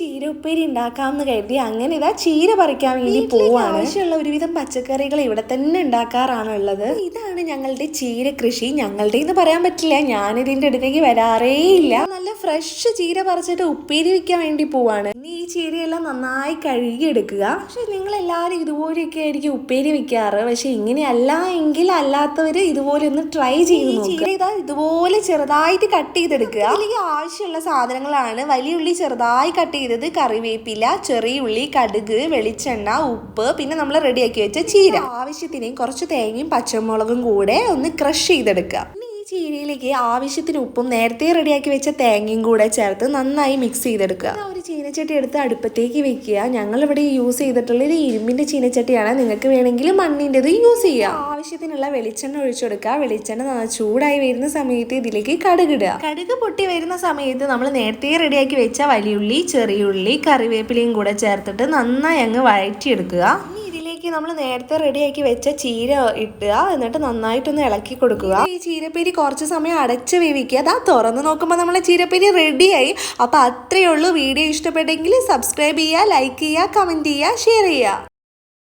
ചീര ഉപ്പേരി ഉണ്ടാക്കാമെന്ന് കരുതി അങ്ങനെ ഇതാ ചീര പറിക്കാൻ വേണ്ടി പോവാണ്. ആവശ്യമുള്ള ഒരുവിധം പച്ചക്കറികൾ ഇവിടെ തന്നെ ഉണ്ടാക്കാറാണ് ഉള്ളത്. ഇതാണ് ഞങ്ങളുടെ ചീര കൃഷി. ഞങ്ങളുടെ എന്ന് പറയാൻ പറ്റില്ല. ഞാൻ ഇതിന്റെ അടുത്തേക്ക് വരാറേ ഇല്ല നല്ല ഫ്രഷ് ചീര പറിച്ചിട്ട് ഉപ്പേരി വെക്കാൻ വേണ്ടി പോവാണ്. ഇനി ഈ ചീരയെല്ലാം നന്നായി കഴുകിയെടുക്കുക. പക്ഷെ നിങ്ങൾ എല്ലാവരും ഇതുപോലെയൊക്കെ ആയിരിക്കും ഉപ്പേരി വെക്കാറ്. പക്ഷെ ഇങ്ങനെയല്ല എങ്കിൽ അല്ലാത്തവര് ഇതുപോലെ ഒന്ന് ട്രൈ ചെയ്ത് ചീര ഇതാ ഇതുപോലെ ചെറുതായിട്ട് കട്ട് ചെയ്തെടുക്കുക. അല്ലെങ്കിൽ ആവശ്യമുള്ള സാധനങ്ങളാണ്. വലിയ ഉള്ളി ചെറുതായി കട്ട് ചെയ്തത് കറിവേപ്പില ചെറിയ ഉള്ളി കടുക് വെളിച്ചെണ്ണ ഉപ്പ് പിന്നെ നമ്മൾ റെഡിയാക്കി വെച്ച ചീര. ആവശ്യത്തിന് കുറച്ച് തേങ്ങയും പച്ചമുളകും കൂടെ ഒന്ന് ക്രഷ് ചെയ്തെടുക്കുക ചീരയിലേക്ക് ആവശ്യത്തിന് ഉപ്പും നേരത്തെ റെഡിയാക്കി വെച്ച തേങ്ങയും കൂടെ ചേർത്ത് നന്നായി മിക്സ് ചെയ്തെടുക്കുക. ഒരു ചീനച്ചട്ടി എടുത്ത് അടുപ്പത്തേക്ക് വെക്കുക. ഞങ്ങൾ ഇവിടെ യൂസ് ചെയ്തിട്ടുള്ള ഒരു ഇരുമ്പിന്റെ ചീനച്ചട്ടിയാണ്. നിങ്ങൾക്ക് വേണമെങ്കിൽ മണ്ണിന്റെത് യൂസ് ചെയ്യാം. ആവശ്യത്തിനുള്ള വെളിച്ചെണ്ണ ഒഴിച്ചെടുക്കുക. വെളിച്ചെണ്ണ ചൂടായി വരുന്ന സമയത്ത് ഇതിലേക്ക് കടുകിടുക കടുക് പൊട്ടി വരുന്ന സമയത്ത് നമ്മൾ നേരത്തെ റെഡിയാക്കി വെച്ച വലിയുള്ളി ചെറിയുള്ളി കറിവേപ്പിലയും കൂടെ ചേർത്തിട്ട് നന്നായി അങ്ങ് വഴറ്റിയെടുക്കുക. ഇതിലേക്ക് നമ്മൾ നേരത്തെ റെഡിയാക്കി വെച്ച ചീര ഇട്ടുക. എന്നിട്ട് നന്നായിട്ടൊന്ന് ഇളക്കി കൊടുക്കുക. ഈ ചീരപ്പേരി കുറച്ച് സമയം അടച്ച് വേവിക്കുക. അതാ തുറന്ന് നോക്കുമ്പോൾ നമ്മളെ ചീരപ്പേരി റെഡിയായി. അപ്പോൾ അത്രയേ ഉള്ളൂ. വീഡിയോ ഇഷ്ടപ്പെട്ടെങ്കിൽ സബ്സ്ക്രൈബ് ചെയ്യുക ലൈക്ക് ചെയ്യുക കമന്റ് ചെയ്യുക ഷെയർ ചെയ്യുക.